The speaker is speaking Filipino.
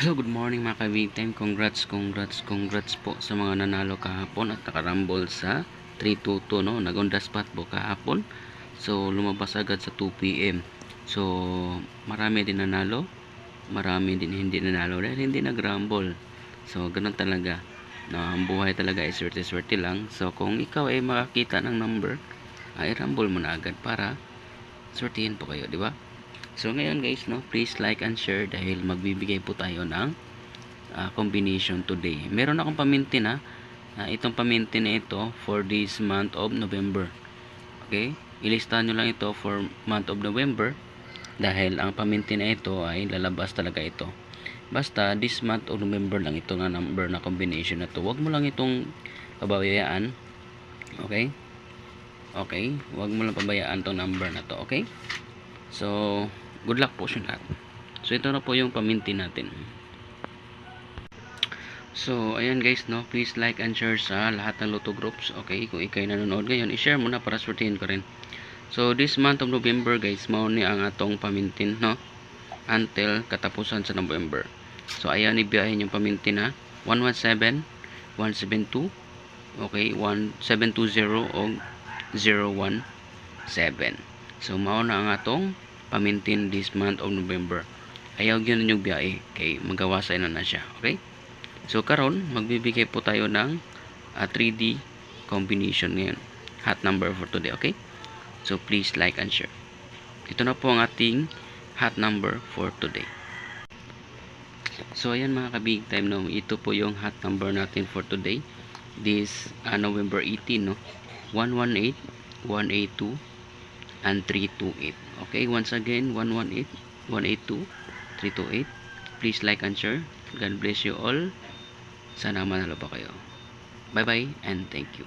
Hello, good morning mga ka-big time. Congrats, congrats, congrats po sa mga nanalo kahapon at nakarambol sa 322 no. Nag-on the spot po kahapon. So lumabas agad sa 2 PM. So marami din nanalo, marami din hindi nanalo dahil hindi nag-rumble. So ganun talaga. No, ang buhay talaga ay swerte-swerte lang. So kung ikaw ay makakita ng number, ay rumble mo na agad para swertihin po kayo, di ba? So ngayon guys, no, please like and share dahil magbibigay po tayo ng ah, combination today. Meron akong paminti na. ah, itong paminti na ito for this month of November. Okay? Ilistahan nyo lang ito for month of November dahil ang paminti na ito ay lalabas talaga ito. Basta this month of November lang ito na number na combination na to. Huwag mo lang itong pabayaan. Okay? Okay? Huwag mo lang pabayaan tong number na to. Okay? So, good luck po sa lahat. So, ito na po yung paminti natin. So, ayan guys, no? Please like and share sa lahat ng Lotto groups. Okay? Kung ikay nanonood ngayon, i-share mo na para swertihin ko rin. So, this month of November, guys, mao ni ang atong pamintin, no? Until katapusan sa November. So, ayan, ibiyahin yung pamintin na 117, 172, okay, 1720 o 017. So, mao na ang atong pamintin this month of November. Ayaw yun yung biyahe kay magawasay na na siya. Okay? So, karon magbibigay po tayo ng ah, 3D combination ngayon. Hot number for today. Okay? So, please like and share. Ito na po ang ating hot number for today. So, ayan mga ka-big time, no? Ito po yung hot number natin for today. This ah, November 18, no? 118, 182, and 328. Okay, once again, 118, 182, 328. Please like and share. God bless you all. Sana manalo pa kayo. Bye-bye and thank you.